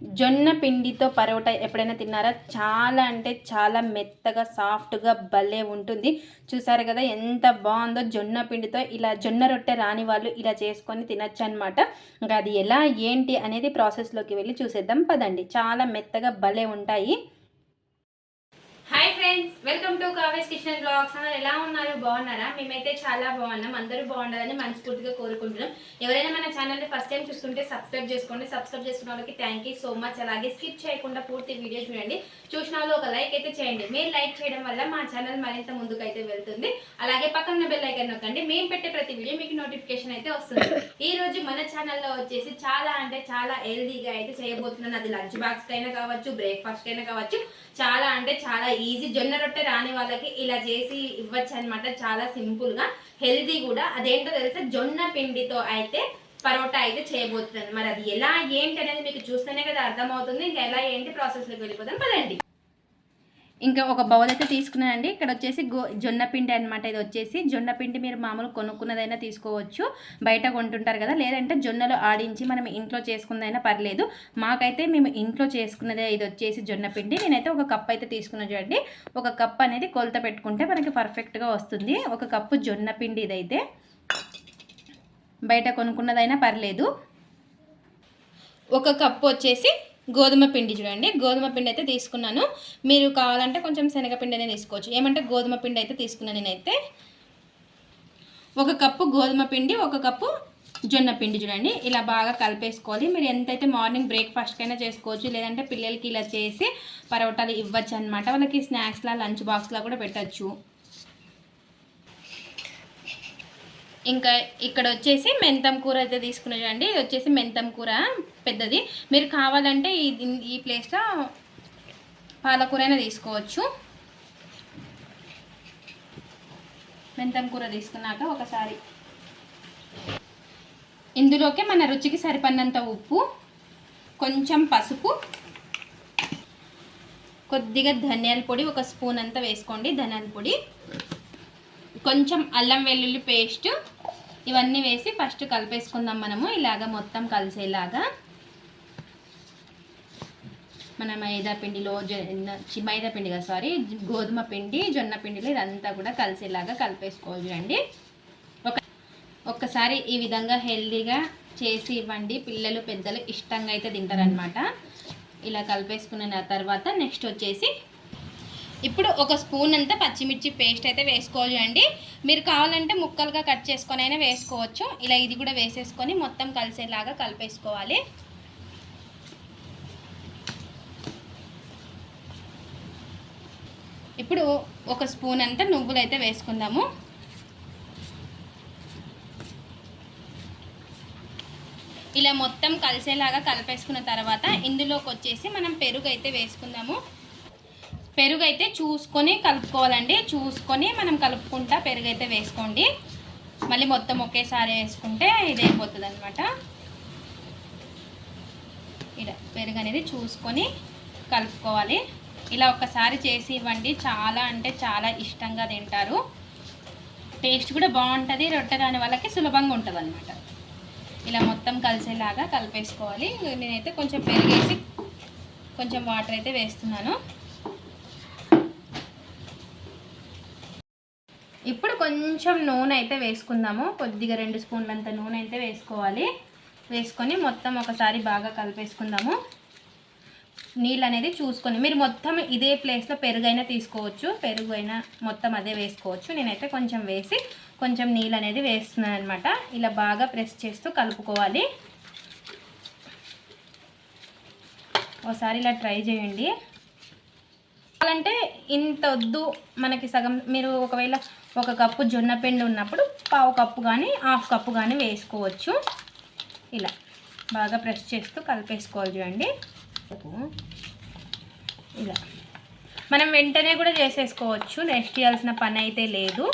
జొన్న పిండితో పరోటా ఎప్పుడైనా తిన్నారా? చాలా అంటే చాలా మెత్తగా సాఫ్ట్గా భలే ఉంటుంది. చూసారు కదా ఎంత బాగుందో జొన్న పిండితో ఇలా జొన్న రొట్టె రాని వాళ్ళు ఇలా చేసుకొని తినచ్చు అనమాట ఇంకా అది ఎలా ఏంటి అనేది ప్రాసెస్లోకి వెళ్ళి చూసేద్దాం. పదండి. చాలా మెత్తగా భలే ఉంటాయి. Hi friends welcome to Kaves kitchen blogs అన్నారు ఎలా ఉన్నారు? బాగున్నారా? మేమైతే చాలా బాగున్నాం. అందరూ బాగుండాలని మనస్ఫూర్తిగా కోరుకుంటున్నాం. ఎవరైనా మన ఛానల్ని ఫస్ట్ టైం చూస్తుంటే సబ్స్క్రైబ్ చేసుకోండి. సబ్స్క్రైబ్ చేసుకున్న వాళ్ళకి థ్యాంక్ యూ సో మచ్ అలాగే స్కిప్ చేయకుండా పూర్తి వీడియో చూడండి. చూసిన వాళ్ళు ఒక లైక్ అయితే చేయండి. మీరు లైక్ చేయడం వల్ల మా ఛానల్ మరింత ముందుకు అయితే వెళ్తుంది. అలాగే పక్కన బెల్ ఐకన్ నొక్కండి. మేము పెట్టే ప్రతి వీడియో మీకు నోటిఫికేషన్ అయితే వస్తుంది. ఈ రోజు మన ఛానల్లో వచ్చేసి చాలా అంటే చాలా హెల్దీగా అయితే చేయబోతున్నాను అది లంచ్ బాక్స్ అయినా కావచ్చు బ్రేక్ఫాస్ట్ అయినా కావచ్చు. చాలా అంటే చాలా ఈజీ జొన్న రొట్టె రాని వాళ్ళకి ఇలా చేసి ఇవ్వచ్చు అనమాట చాలా సింపుల్గా హెల్దీ కూడా. అదేంటో తెలిస్తే జొన్న పిండితో అయితే పరోటా అయితే చేయబోతుంది మరి అది ఎలా ఏంటి అనేది మీకు చూస్తేనే కదా అర్థమవుతుంది. ఇంకా ఎలా ఏంటి ప్రాసెస్లోకి వెళ్ళిపోతాం పదండి. ఇంకా ఒక బౌల్ అయితే తీసుకున్నానండి. ఇక్కడ వచ్చేసి గో జొన్న పిండి అనమాట ఇది వచ్చేసి. జొన్న పిండి మీరు మామూలు కొనుక్కున్నదైనా తీసుకోవచ్చు. బయట కొంటుంటారు కదా లేదంటే జొన్నలు ఆడించి మనం ఇంట్లో చేసుకున్నదైనా పర్లేదు. మాకైతే మేము ఇంట్లో చేసుకున్నదే ఇది వచ్చేసి జొన్న పిండి. నేనైతే ఒక కప్ అయితే తీసుకున్నా చూడండి. ఒక కప్ అనేది కొలత పెట్టుకుంటే మనకి పర్ఫెక్ట్గా వస్తుంది. ఒక కప్పు జొన్న పిండి ఇదైతే. బయట కొనుక్కున్నదైనా పర్లేదు. ఒక కప్పు వచ్చేసి గోధుమ పిండి చూడండి. గోధుమ పిండి అయితే తీసుకున్నాను. మీరు కావాలంటే కొంచెం శనగపిండి అనేది తీసుకోవచ్చు. ఏమంటే గోధుమ పిండి అయితే తీసుకున్నాను నేనైతే. ఒక కప్పు గోధుమ పిండి ఒక కప్పు జొన్న పిండి చూడండి. ఇలా బాగా కలిపేసుకోవాలి. మీరు ఎంతైతే మార్నింగ్ బ్రేక్ఫాస్ట్కైనా చేసుకోవచ్చు. లేదంటే పిల్లలకి ఇలా చేసి పరోటాలు ఇవ్వచ్చు అనమాట వాళ్ళకి స్నాక్స్లా లంచ్ బాక్స్లా కూడా పెట్టచ్చు. ఇంకా ఇక్కడ వచ్చేసి మెంతం కూర అయితే తీసుకున్నా చూడండి ఇది వచ్చేసి మెంతం కూర పెద్దది. మీరు కావాలంటే ఈ ఈ ప్లేస్లో పాలకూర అయినా తీసుకోవచ్చు. మెంతం కూర తీసుకున్నాక ఒకసారి ఇందులోకి మన రుచికి సరిపడినంత ఉప్పు కొంచెం పసుపు కొద్దిగా ధనియాల పొడి ఒక స్పూన్ అంతా వేసుకోండి ధనియాల పొడి. కొంచెం అల్లం వెల్లుల్లి పేస్ట్ ఇవన్నీ వేసి ఫస్ట్ కలిపేసుకుందాం మనము. ఇలాగ మొత్తం కలిసేలాగా మన మైదా పిండిలో మైదా పిండి కదా సారీ గోధుమ పిండి జొన్న పిండిలో ఇదంతా కూడా కలిసేలాగా కలిపేసుకోవాలి చూడండి. ఒక ఒక్కసారి ఈ విధంగా హెల్దీగా చేసి ఇవ్వండి. పిల్లలు పెద్దలు ఇష్టంగా అయితే తింటారనమాట ఇలా కలిపేసుకున్న తర్వాత నెక్స్ట్ వచ్చేసి ఇప్పుడు ఒక స్పూన్ అంతా పచ్చిమిర్చి పేస్ట్ అయితే వేసుకోవాలి అండి. మీరు కావాలంటే ముక్కలుగా కట్ చేసుకొని అయినా వేసుకోవచ్చు. ఇలా ఇది కూడా వేసేసుకొని మొత్తం కలిసేలాగా కలిపేసుకోవాలి. ఇప్పుడు ఒక స్పూన్ అంతా నువ్వులు అయితే వేసుకుందాము. ఇలా మొత్తం కలిసేలాగా కలిపేసుకున్న తర్వాత ఇందులోకి వచ్చేసి మనం పెరుగు అయితే వేసుకుందాము. పెరుగు అయితే చూసుకొని కలుపుకోవాలండి. చూసుకొని మనం కలుపుకుంటా పెరుగు అయితే వేసుకోండి. మళ్ళీ మొత్తం ఒకేసారి వేసుకుంటే ఇదైపోతుంది అయిపోతుంది అనమాట ఇలా పెరుగు అనేది చూసుకొని కలుపుకోవాలి. ఇలా ఒకసారి చేసి ఇవ్వండి. చాలా అంటే చాలా ఇష్టంగా తింటారు. టేస్ట్ కూడా బాగుంటుంది. రొట్టె రాని వాళ్ళకి సులభంగా ఉంటుంది అనమాట ఇలా మొత్తం కలిసేలాగా కలిపేసుకోవాలి. నేనైతే కొంచెం పెరిగేసి కొంచెం వాటర్ అయితే వేస్తున్నాను. ఇప్పుడు కొంచెం నూనె అయితే వేసుకుందాము. కొద్దిగా రెండు స్పూన్లంత నూనె అయితే వేసుకోవాలి. వేసుకొని మొత్తం ఒకసారి బాగా కలిపేసుకుందాము. నీళ్ళు అనేది చూసుకొని మీరు మొత్తం ఇదే ప్లేస్లో పెరుగైనా తీసుకోవచ్చు. పెరుగు అయినా మొత్తం అదే వేసుకోవచ్చు. నేనైతే కొంచెం వేసి కొంచెం నీళ్ళు అనేది వేస్తున్నాను అనమాట ఇలా బాగా ప్రెస్ చేస్తూ కలుపుకోవాలి. ఒకసారి ఇలా ట్రై చేయండి. అంటే ఇంత వద్దు మనకి సగం. మీరు ఒకవేళ ఒక కప్పు జొన్న పిండి ఉన్నప్పుడు పావు కప్పు కానీ హాఫ్ కప్పు కానీ వేసుకోవచ్చు. ఇలా బాగా ప్రెస్ చేస్తూ కలిపేసుకోవాలి చూడండి. ఇలా మనం వెంటనే కూడా చేసేసుకోవచ్చు. నెక్స్ట్ చేయాల్సిన పని అయితే లేదు.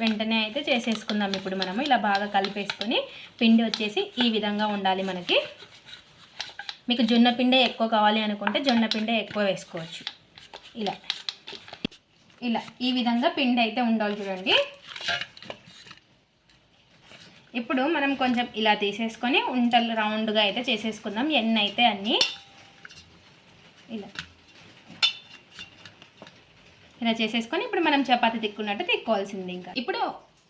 వెంటనే అయితే చేసేసుకుందాం ఇప్పుడు మనము. ఇలా బాగా కలిపేసుకొని పిండి వచ్చేసి ఈ విధంగా ఉండాలి మనకి. మీకు జొన్న పిండే ఎక్కువ కావాలి అనుకుంటే జొన్న పిండే ఎక్కువ వేసుకోవచ్చు. ఇలా. ఇలా. ఈ విధంగా పిండి అయితే ఉండాలి చూడండి. ఇప్పుడు మనం కొంచెం ఇలా తీసేసుకొని ఉంటలు రౌండ్గా అయితే చేసేసుకుందాం. ఎన్ని అయితే అన్నీ. ఇలా. ఇలా చేసేసుకొని ఇప్పుడు మనం చపాతి తిక్కున్నట్టు తిక్కోవాల్సింది ఇంకా. ఇప్పుడు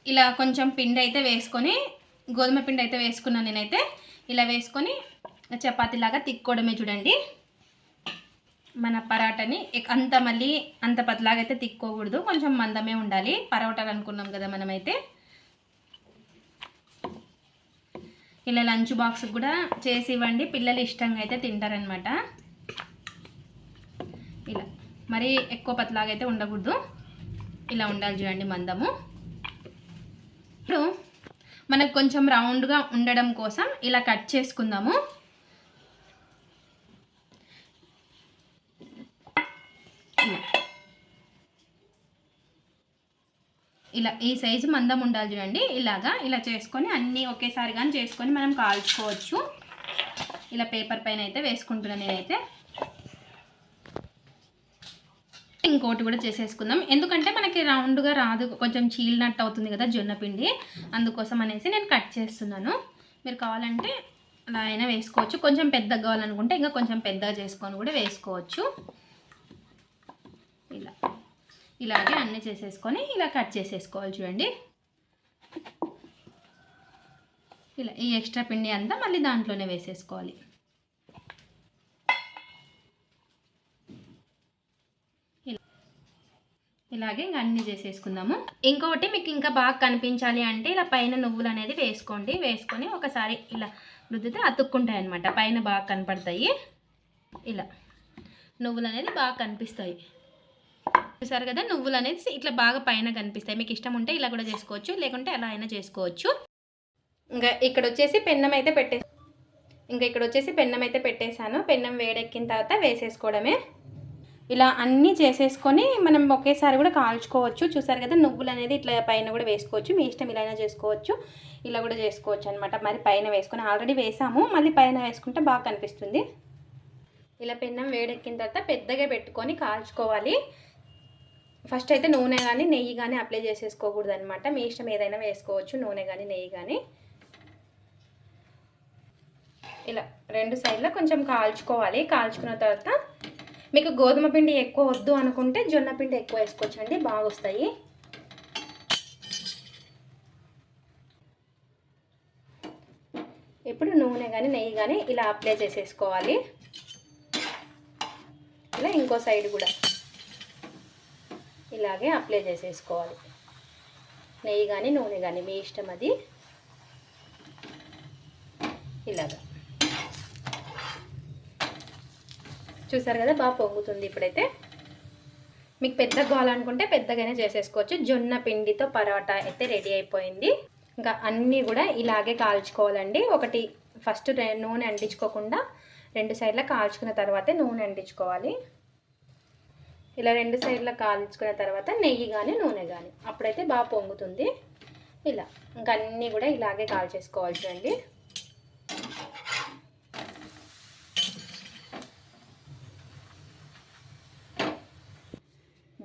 ఇలా కొంచెం పిండి అయితే వేసుకొని గోధుమ పిండి అయితే వేసుకున్నాను నేనైతే ఇలా వేసుకొని చపాతీలాగా తిక్కోవడమే చూడండి. మన పరాటని అంత మళ్ళీ అంత పతలాగా అయితే తిక్కోకూడదు. కొంచెం మందమే ఉండాలి. పరోటాలు అనుకున్నాం కదా మనమైతే. ఇలా లంచ్ బాక్స్ కూడా చేసి ఇవ్వండి. పిల్లలు ఇష్టంగా అయితే తింటారనమాట ఇలా. మరీ ఎక్కువ పతలాగా అయితే ఉండకూడదు. ఇలా ఉండాలి చూడండి మందము. ఇప్పుడు మనకు కొంచెం రౌండ్గా ఉండడం కోసం ఇలా కట్ చేసుకుందాము. ఇలా ఈ సైజు మందం ఉండాలి చూడండి. ఇలాగా ఇలా చేసుకొని అన్నీ ఒకేసారి కానీ చేసుకొని మనం కాల్చుకోవచ్చు. ఇలా పేపర్ పైన అయితే వేసుకుంటున్నాను నేనైతే. ఇంకోటి కూడా చేసేసుకుందాం. ఎందుకంటే మనకి రౌండ్గా రాదు. కొంచెం చీలినట్టు అవుతుంది కదా జొన్న పిండి. అందుకోసం అనేసి నేను కట్ చేస్తున్నాను. మీరు కావాలంటే అలా అయినా వేసుకోవచ్చు. కొంచెం పెద్దగా కావాలనుకుంటే ఇంకా కొంచెం పెద్దగా చేసుకొని కూడా వేసుకోవచ్చు. ఇలా. ఇలాగే అన్నీ చేసేసుకొని ఇలా కట్ చేసేసుకోవాలి చూడండి. ఇలా ఈ ఎక్స్ట్రా పిండి అంతా మళ్ళీ దాంట్లోనే వేసేసుకోవాలి. ఇలాగే ఇంకా అన్నీ చేసేసుకుందాము. ఇంకొకటి మీకు ఇంకా బాగా కనిపించాలి అంటే ఇలా పైన నువ్వులు అనేది వేసుకోండి. వేసుకొని ఒకసారి ఇలా రుద్దితే అతుక్కుంటాయి అనమాట పైన బాగా కనపడతాయి. ఇలా. నువ్వులు అనేది బాగా కనిపిస్తాయి. చూసారు కదా నువ్వులు అనేది ఇట్లా బాగా పైన కనిపిస్తాయి. మీకు ఇష్టం ఉంటే ఇలా కూడా చేసుకోవచ్చు లేకుంటే అలా అయినా చేసుకోవచ్చు. ఇంకా ఇక్కడ వచ్చేసి పెన్నం అయితే పెట్టే ఇంకా ఇక్కడ వచ్చేసి పెన్నం అయితే పెట్టేశాను. పెన్నం వేడెక్కిన తర్వాత వేసేసుకోవడమే. ఇలా అన్నీ చేసేసుకొని మనం ఒకేసారి కూడా కాల్చుకోవచ్చు. చూసారు కదా నువ్వులు అనేది ఇట్లా పైన కూడా వేసుకోవచ్చు. మీ ఇష్టం ఇలా అయినా చేసుకోవచ్చు. ఇలా కూడా చేసుకోవచ్చు అనమాట మరి పైన వేసుకొని ఆల్రెడీ వేసాము. మళ్ళీ పైన వేసుకుంటే బాగా కనిపిస్తుంది. ఇలా పెన్నం వేడెక్కిన తర్వాత పెద్దగా పెట్టుకొని కాల్చుకోవాలి. ఫస్ట్ అయితే నూనె కానీ నెయ్యి కానీ అప్లై చేసేసుకోకూడదు అనమాట మీ ఇష్టం ఏదైనా వేసుకోవచ్చు నూనె కానీ నెయ్యి కానీ ఇలా రెండు సైడ్లో కొంచెం కాల్చుకోవాలి. కాల్చుకున్న తర్వాత మీకు గోధుమ పిండి ఎక్కువ వద్దు అనుకుంటే జొన్న పిండి ఎక్కువ వేసుకోవచ్చు అండి బాగా వస్తాయి ఇప్పుడు నూనె కానీ నెయ్యి కానీ ఇలా అప్లై చేసేసుకోవాలి. ఇలా ఇంకో సైడ్ కూడా. ఇలాగే అప్లై చేసేసుకోవాలి. నెయ్యి కానీ నూనె కానీ మీ ఇష్టం అది. ఇలాగా. చూసారు కదా బాగా పొంగుతుంది ఇప్పుడైతే. మీకు పెద్దగా కావాలనుకుంటే పెద్దగానే చేసేసుకోవచ్చు. జొన్న పిండితో పరోటా అయితే రెడీ అయిపోయింది. ఇంకా అన్నీ కూడా ఇలాగే కాల్చుకోవాలండి. ఒకటి ఫస్ట్ నూనె అంటించుకోకుండా రెండు సైడ్ల కాల్చుకున్న తర్వాతే నూనె అంటించుకోవాలి. ఇలా రెండు సైడ్ల కాల్చుకున్న తర్వాత నెయ్యి కానీ నూనె కానీ అప్పుడైతే బాగా పొంగుతుంది. ఇలా. ఇంకా అన్నీ కూడా ఇలాగే కాల్చేసుకోవాలి చూడండి.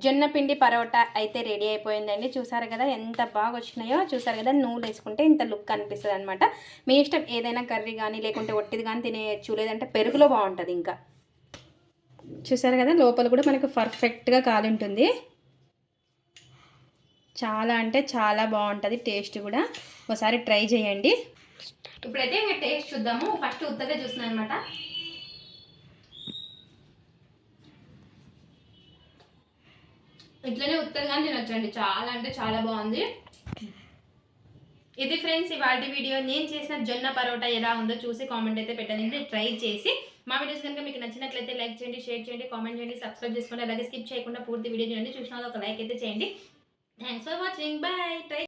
జొన్న పిండి పరోటా అయితే రెడీ అయిపోయిందండి. చూసారు కదా ఎంత బాగా వచ్చినాయో? చూసారు కదా నూనె వేసుకుంటే ఇంత లుక్ అనిపిస్తుంది అనమాట మీ ఇష్టం ఏదైనా కర్రీ కానీ లేకుంటే ఒట్టిది కానీ తినేయచ్చు లేదంటే పెరుగులో బాగుంటుంది ఇంకా. చూసారు కదా లోపల కూడా మనకు పర్ఫెక్ట్గా కాలి ఉంటుంది చాలా అంటే చాలా బాగుంటుంది టేస్ట్ కూడా. ఒకసారి ట్రై చేయండి. ఇప్పుడైతే ఇంకా టేస్ట్ చూద్దాము. ఫస్ట్ ఉత్తగా చూస్తున్నాను అనమాట ఇట్లనే ఉత్తరగానే తినొచ్చండి. చాలా అంటే చాలా బాగుంది. ఇది ఫ్రెండ్స్ ఇవాళ వీడియో. నేను చేసిన జొన్న పరోటా ఎలా ఉందో చూసి కామెంట్ అయితే పెట్టండి. ట్రై చేసి మా వీడియోస్ కనుక మీకు నచ్చినట్లయితే లైక్ చేయండి షేర్ చేయండి కామెంట్ చేయండి సబ్స్క్రైబ్ చేసుకోండి. అలాగే స్కిప్ చేయకుండా పూర్తి వీడియో చూడండి. చూసిన ఒక లైక్ అయితే చేయండి. Thanks for watching bye try